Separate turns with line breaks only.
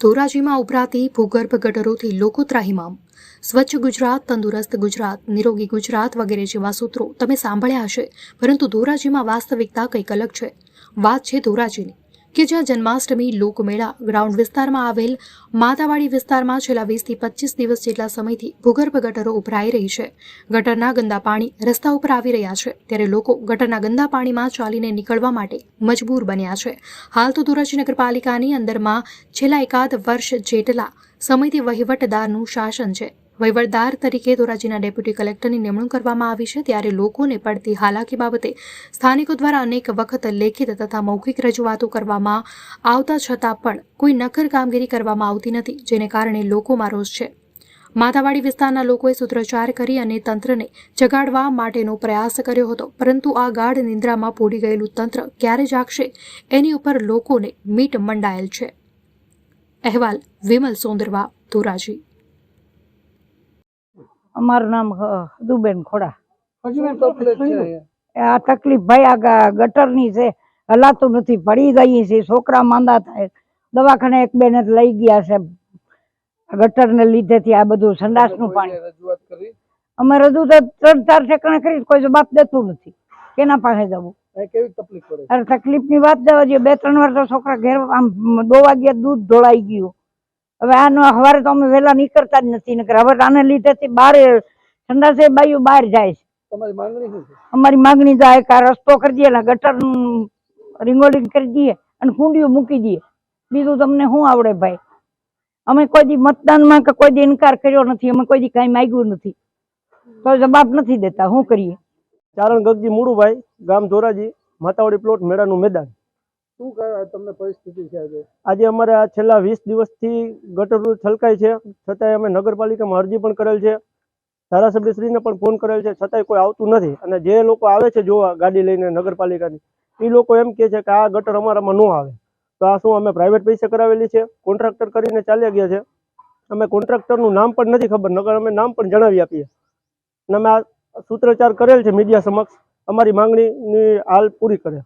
ધોરાજીમાં ઉભરાતી ભૂગર્ભ ગટરોથી લોકો ત્રાહિમામ સ્વચ્છ ગુજરાત, તંદુરસ્ત ગુજરાત, નિરોગી ગુજરાત વગેરે જેવા સૂત્રો તમે સાંભળ્યા હશે, પરંતુ ધોરાજીમાં વાસ્તવિકતા કંઈક અલગ છે. વાત છે ધોરાજીની. કે જ્યાં જન્માષ્ટમી, લોકમેળા, ગ્રાઉન્ડ વિસ્તારમાં આવેલ માતાવાડી વિસ્તારમાં છેલ્લા વીસથી પચીસ દિવસ જેટલા સમયથી ભૂગર્ભ ગટરો ઉભરાઈ રહી છે. ગટરના ગંદા પાણી રસ્તા ઉપર આવી રહ્યા છે. ત્યારે લોકો ગટરના ગંદા પાણીમાં ચાલીને નીકળવા માટે મજબૂર બન્યા છે. હાલ તો ધોરાજી નગરપાલિકાની અંદરમાં છેલ્લા એકાદ વર્ષ જેટલા સમયથી વહીવટદારનું શાસન છે. વહીવટદાર તરીકે ધોરાજીના ડેપ્યુટી કલેક્ટરની નિમણૂક કરવામાં આવી છે. ત્યારે લોકોને પડતી હાલાકી બાબતે સ્થાનિકો દ્વારા અનેક વખત લેખિત તથા મૌખિક રજૂઆતો કરવામાં આવતા છતાં પણ કોઈ નક્કર કામગીરી કરવામાં આવતી નથી, જેને કારણે લોકોમાં રોષ છે. માતાવાડી વિસ્તારના લોકોએ સૂત્રોચ્ચાર કરી અને તંત્રને જગાડવા માટેનો પ્રયાસ કર્યો હતો, પરંતુ આ ગાઢ નિંદ્રામાં પોડી ગયેલું તંત્ર ક્યારે જાગશે એની ઉપર લોકોને મીટ મંડાયેલ છે. અહેવાલ વિમલ સોંદરવા, ધોરાજી.
અમારું નામ હદુબેન ખોડા. આ તકલીફ ભાઈ આ ગટરની છે હલાતું નથી પડી ગઈ છે છોકરા માંદા થાય. દવાખાને એક બેન લઈ ગયા છે. ગટરને લીધેથી આ બધું સંડાસનું પાણી. અમે રજૂ તો ત્રણ ચાર ઠેકાણે કરી કોઈ જવાબ દેતું નથી. કેના પાસે જવું? તકલીફની વાત જવા જોઈએ બે ત્રણ વાર તો છોકરા ઘેર આમ દો વાગ્યે દૂધ ઢોળાઈ ગયું. હવે આનો હવારે તો અમે વહેલા નીકળતા જ નથી નકર હવે આને લીધેથી બહાર સંડાસે બાયું બહાર જાય છે. અમારી માગણી જાય કે રસ્તો કરી દઈએ ગટર રિંગોલિંગ કરી દઈએ અને કુંડીઓ મૂકી દઈએ. બીજું તમને શું આવડે ભાઈ? અમે કોઈ દી મતદાનમાં કે કોઈ દી ઇનકાર કર્યો નથી અમે કોઈ દી કઈ માંગ્યું નથી. તો જવાબ નથી દેતા શું કરીએ?
ચારણ ગગજી મુળુભાઈ ગામ ધોરાજી માતાવાડી પ્લોટ મેળાનું મેદાન.
શું તમને પરિસ્થિતિ છે આજે?
આજે અમારે આ છેલ્લા વીસ દિવસથી ગટર છલકાય છે. છતાંય અમે નગરપાલિકામાં અરજી પણ કરેલ છે. ધારાસભ્યશ્રીને પણ ફોન કરેલ છે. છતાંય કોઈ આવતું નથી. અને જે લોકો આવે છે જોવા ગાડી લઈને નગરપાલિકાની, એ લોકો એમ કહે છે કે આ ગટર અમારામાં ન આવે. તો આ શું અમે પ્રાઇવેટ પૈસે કરાવેલી છે? કોન્ટ્રાક્ટર કરીને ચાલ્યા ગયા છે? અમે કોન્ટ્રાક્ટરનું નામ પણ નથી ખબર. નગર અમે નામ પણ જણાવી આપીએ. અને અમે આ સૂત્રોચ્ચાર કરેલ છે મીડિયા સમક્ષ. અમારી માંગણીની હાલ પૂરી કરે.